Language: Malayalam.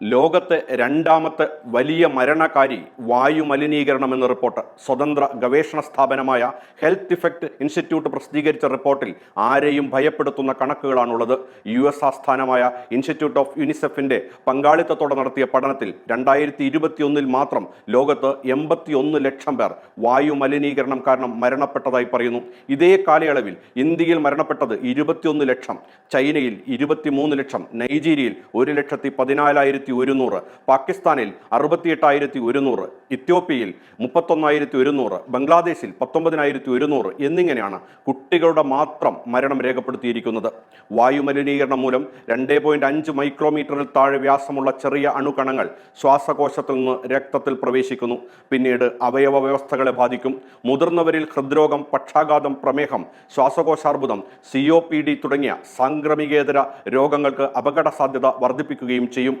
ലോകത്തെ രണ്ടാമത്തെ വലിയ മരണകാരി വായു മലിനീകരണം എന്ന റിപ്പോർട്ട് സ്വതന്ത്ര ഗവേഷണ സ്ഥാപനമായ ഹെൽത്ത് ഇഫക്റ്റ് ഇൻസ്റ്റിറ്റ്യൂട്ട് പ്രസിദ്ധീകരിച്ച റിപ്പോർട്ടിൽ ആരെയും ഭയപ്പെടുത്തുന്ന കണക്കുകളാണുള്ളത്. യു എസ് ആസ്ഥാനമായ ഇൻസ്റ്റിറ്റ്യൂട്ട് ഓഫ് യുനിസെഫിന്റെ പങ്കാളിത്തത്തോടെ നടത്തിയ പഠനത്തിൽ രണ്ടായിരത്തി ഇരുപത്തിയൊന്നിൽ മാത്രം ലോകത്ത് എൺപത്തിയൊന്ന് ലക്ഷം പേർ വായു മലിനീകരണം കാരണം മരണപ്പെട്ടതായി പറയുന്നു. ഇതേ കാലയളവിൽ ഇന്ത്യയിൽ മരണപ്പെട്ടത് ഇരുപത്തിയൊന്ന് ലക്ഷം ചൈനയിൽ ഇരുപത്തിമൂന്ന് ലക്ഷം നൈജീരിയയിൽ ഒരു ലക്ഷത്തി പതിനാലായിരത്തി ഒരുന്നൂറ് പാകിസ്ഥാനിൽ അറുപത്തിയെട്ടായിരത്തി ഒരുന്നൂറ് ഇത്യോപ്യയിൽ മുപ്പത്തൊന്നായിരത്തി ഒരുന്നൂറ് ബംഗ്ലാദേശിൽ പത്തൊമ്പതിനായിരത്തി ഒരുന്നൂറ് എന്നിങ്ങനെയാണ് കുട്ടികളുടെ മാത്രം മരണം രേഖപ്പെടുത്തിയിരിക്കുന്നത്. വായുമലിനീകരണം മൂലം രണ്ടേ പോയിന്റ് അഞ്ച് മൈക്രോമീറ്ററിൽ താഴെ വ്യാസമുള്ള ചെറിയ അണുകണങ്ങൾ ശ്വാസകോശത്തിൽ നിന്ന് രക്തത്തിൽ പ്രവേശിക്കുന്നു. പിന്നീട് അവയവ വ്യവസ്ഥകളെ ബാധിക്കും. മുതിർന്നവരിൽ ഹൃദ്രോഗം പക്ഷാഘാതം പ്രമേഹം ശ്വാസകോശാർബുദം സി തുടങ്ങിയ സാംക്രമികേതര രോഗങ്ങൾക്ക് അപകട സാധ്യത വർദ്ധിപ്പിക്കുകയും ചെയ്യും.